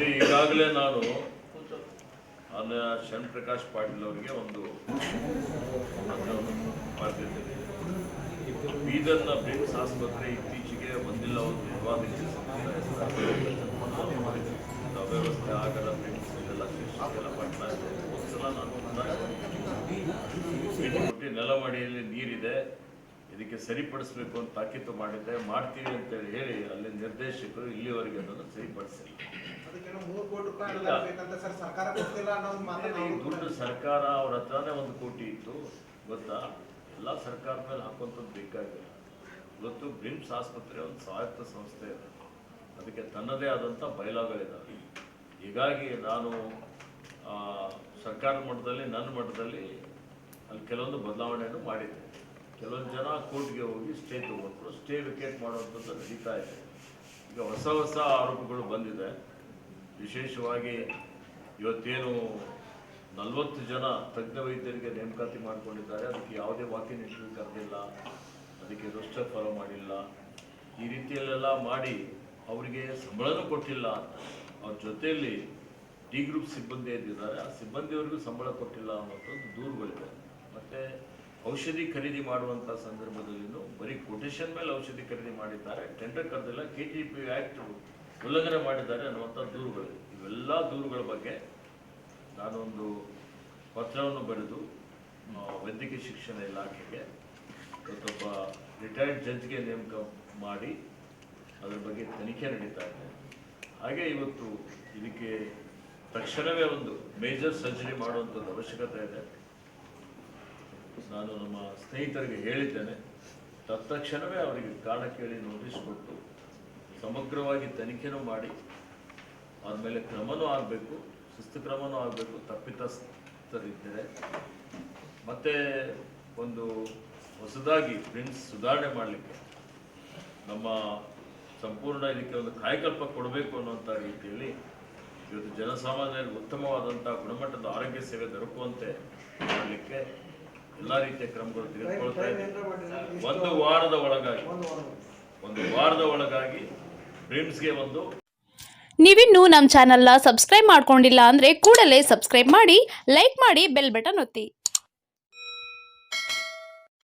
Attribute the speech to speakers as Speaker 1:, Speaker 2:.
Speaker 1: ನೋಡಿ, ಈಗಾಗಲೇ ನಾನು ಶರಣ್ ಪ್ರಕಾಶ್ ಪಾಟೀಲ್ ಅವರಿಗೆ ಒಂದು ಬೀದರ್ನ ಬ್ರಿಮ್ಸ್ ಆಸ್ಪತ್ರೆ ಇತ್ತೀಚೆಗೆ ಬಂದಿಲ್ಲ, ಒಂದು ವಿವಾದಕ್ಕೆ ವ್ಯವಸ್ಥೆ ಆಗದ ಬ್ರಿಮ್ಸ್ ಎಲ್ಲ ಒಂದ್ಸಲ ನಾನು ನೆಲಮಡಿಯಲ್ಲಿ ನೀರಿದೆ, ಇದಕ್ಕೆ ಸರಿಪಡಿಸಬೇಕು ಅಂತ ತಾಕೀತು ಮಾಡಿದ್ದೆ. ಮಾಡ್ತೀವಿ ಅಂತೇಳಿ ಹೇಳಿ, ಅಲ್ಲಿ ನಿರ್ದೇಶಕರು ಇಲ್ಲಿವರೆಗೆ ಅದನ್ನು ಸರಿಪಡಿಸಿಲ್ಲ. ದುಡ್ಡು ಸರ್ಕಾರ ಅವ್ರ ಹತ್ರನೇ ಒಂದು ಕೋಟಿ ಇತ್ತು ಗೊತ್ತಾ? ಎಲ್ಲ ಸರ್ಕಾರ ಮೇಲೆ ಹಾಕುವಂಥದ್ದು ಬೇಕಾಗಿಲ್ಲ. ಇವತ್ತು ಬ್ರಿಮ್ಸ್ ಆಸ್ಪತ್ರೆ ಒಂದು ಸ್ವಾಯತ್ತ ಸಂಸ್ಥೆ ಇದೆ. ಅದಕ್ಕೆ ತನ್ನದೇ ಆದಂಥ ಬಯಲಾಗಳಿದ್ದಾವೆ ಹೀಗಾಗಿ ನಾನು ಆ, ಸರ್ಕಾರದ ಮಟ್ಟದಲ್ಲಿ ನನ್ನ ಮಟ್ಟದಲ್ಲಿ ಅಲ್ಲಿ ಕೆಲವೊಂದು ಬದಲಾವಣೆಯನ್ನು ಮಾಡಿದ್ದೆ. ಕೆಲವೊಂದು ಜನ ಕೋರ್ಟ್ಗೆ ಹೋಗಿ ಸ್ಟೇ ತಗೊಂಡ್ರು. ಸ್ಟೇ ವಿಕೇಟ್ ಮಾಡುವಂಥದ್ದು ನಡೀತಾ ಇದೆ. ಈಗ ಹೊಸ ಹೊಸ ಆರೋಪಗಳು ಬಂದಿದೆ. ವಿಶೇಷವಾಗಿ ಇವತ್ತೇನು ನಲವತ್ತು ಜನ ತಜ್ಞ ವೈದ್ಯರಿಗೆ ನೇಮಕಾತಿ ಮಾಡಿಕೊಂಡಿದ್ದಾರೆ, ಅದಕ್ಕೆ ಯಾವುದೇ ವಾಕ್ಯ ಇಂಟರ್ವ್ಯೂ ಕರೆದಿಲ್ಲ ಅದಕ್ಕೆ ರೋಸ್ಟರ್ ಫಾಲೋ ಮಾಡಿಲ್ಲ. ಈ ರೀತಿಯಲ್ಲೆಲ್ಲ ಮಾಡಿ ಅವರಿಗೆ ಸಂಬಳನೂ ಕೊಟ್ಟಿಲ್ಲ. ಅವ್ರ ಜೊತೆಯಲ್ಲಿ ಡಿ ಗ್ರೂಪ್ ಸಿಬ್ಬಂದಿ ಇದ್ದಿದ್ದಾರೆ, ಆ ಸಿಬ್ಬಂದಿಯವರಿಗೂ ಸಂಬಳ ಕೊಟ್ಟಿಲ್ಲ ಅನ್ನೋಂಥದ್ದು ದೂರುಗಳಿದೆ ಮತ್ತು ಔಷಧಿ ಖರೀದಿ ಮಾಡುವಂಥ ಸಂದರ್ಭದಲ್ಲಿ ಬರೀ ಕೊಟೇಶನ್ ಮೇಲೆ ಔಷಧಿ ಖರೀದಿ ಮಾಡಿದ್ದಾರೆ. ಟೆಂಡರ್ ಕರೆದಿಲ್ಲ. ಕೆ ಜಿ ಪಿ ಆ್ಯಕ್ಟ್ ಉಲ್ಲಂಘನೆ ಮಾಡಿದ್ದಾರೆ ಅನ್ನುವಂಥ ದೂರುಗಳು. ಇವೆಲ್ಲ ದೂರುಗಳ ಬಗ್ಗೆ ನಾನೊಂದು ಪತ್ರವನ್ನು ಬರೆದು ವೈದ್ಯಕೀಯ ಶಿಕ್ಷಣ ಇಲಾಖೆಗೆ ಇವತ್ತೊಬ್ಬ ರಿಟೈರ್ಡ್ ಜಡ್ಜ್ಗೆ ನೇಮಕ ಮಾಡಿ ಅದರ ಬಗ್ಗೆ ತನಿಖೆ ನಡೀತಾ ಇದೆ. ಹಾಗೆ ಇವತ್ತು ಇದಕ್ಕೆ ತಕ್ಷಣವೇ ಒಂದು ಮೇಜರ್ ಸರ್ಜರಿ ಮಾಡುವಂಥದ್ದು ಅವಶ್ಯಕತೆ ಇದೆ. ನಾನು ನಮ್ಮ ಸ್ನೇಹಿತರಿಗೆ ಹೇಳಿದ್ದೇನೆ. ತತ್ಕ್ಷಣವೇ ಅವರಿಗೆ ಕಾರಣ ಕೇಳಿ ನೋಟಿಸ್ ಕೊಟ್ಟು ಸಮಗ್ರವಾಗಿ ತನಿಖೆನೂ ಮಾಡಿ, ಆದಮೇಲೆ ಕ್ರಮನೂ ಆಗಬೇಕು, ಶಿಸ್ತು ಕ್ರಮನೂ ಆಗಬೇಕು, ತಪ್ಪಿತಸ್ಥರಿದ್ದರೆ. ಮತ್ತೆ ಒಂದು ಹೊಸದಾಗಿ ಪ್ರಿನ್ಸ್ ಸುಧಾರಣೆ ಮಾಡಲಿಕ್ಕೆ ನಮ್ಮ ಸಂಪೂರ್ಣ ಇದಕ್ಕೆ ಒಂದು ಕಾಯಕಲ್ಪ ಕೊಡಬೇಕು ಅನ್ನುವಂಥ ರೀತಿಯಲ್ಲಿ ಇವತ್ತು ಜನಸಾಮಾನ್ಯರಿಗೆ ಉತ್ತಮವಾದಂಥ ಗುಣಮಟ್ಟದ ಆರೋಗ್ಯ ಸೇವೆ ದೊರಕುವಂತೆ ಮಾಡಲಿಕ್ಕೆ ಎಲ್ಲ ರೀತಿಯ ಕ್ರಮಗಳು ತೆಗೆದುಕೊಳ್ತಾ ಇದ್ದೀವಿ. ಒಂದು ವಾರದ ಒಳಗಾಗಿ, ಒಂದು ವಾರದ ಒಳಗಾಗಿ ಪ್ರಿಮ್ಸ್ಗೆ ಒಂದು.
Speaker 2: ನೀವಿನ್ನೂ ನಮ್ಮ ಚಾನಲ್ನ ಸಬ್ಸ್ಕ್ರೈಬ್ ಮಾಡ್ಕೊಂಡಿಲ್ಲ ಅಂದರೆ ಕೂಡಲೇ ಸಬ್ಸ್ಕ್ರೈಬ್ ಮಾಡಿ, ಲೈಕ್ ಮಾಡಿ, ಬೆಲ್ ಬಟನ್ ಒತ್ತಿ.